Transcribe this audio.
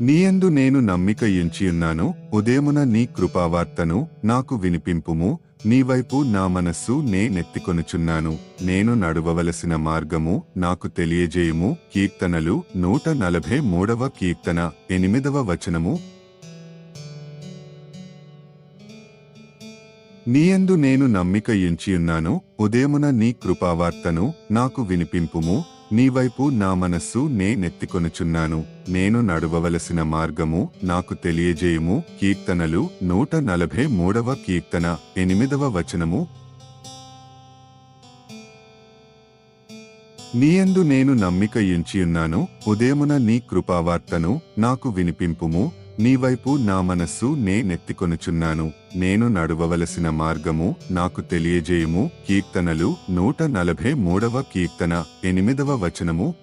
నీయందు నేను నమ్మిక ఎంచియున్నాను ఉదయమున నీ కృపావార్తను నాకు వినిపింపుము నీవైపు నా మనస్సు నే నెత్తికొనుచున్నాను నేను నడువవలసిన మార్గము నాకు తెలియజేయుము కీర్తనలు నూట నలభై మూడవ కీర్తన ఎనిమిదవ వచనము. నీయందు నేను నమ్మిక ఎంచియున్నాను ఉదయమున నీ కృపావార్తను నాకు వినిపింపుము నీవైపు నా మనస్సు నే నెత్తికొనుచున్నాను నేను నడవవలసిన మార్గము నాకు తెలియజేయుము కీర్తనలు నూట నలభై మూడవ కీర్తన ఎనిమిదవ వచనము. నీయందు నేను నమ్మిక ఎంచియున్నాను ఉదయమున నీ కృపావార్తను నాకు వినిపింపుము నీవైపు నా మనస్సు నే నెత్తికొనుచున్నాను. నేను నడువవలసిన మార్గము నాకు తెలియజేయుము కీర్తనలు నూట నలభై మూడవ కీర్తన ఎనిమిదవ వచనము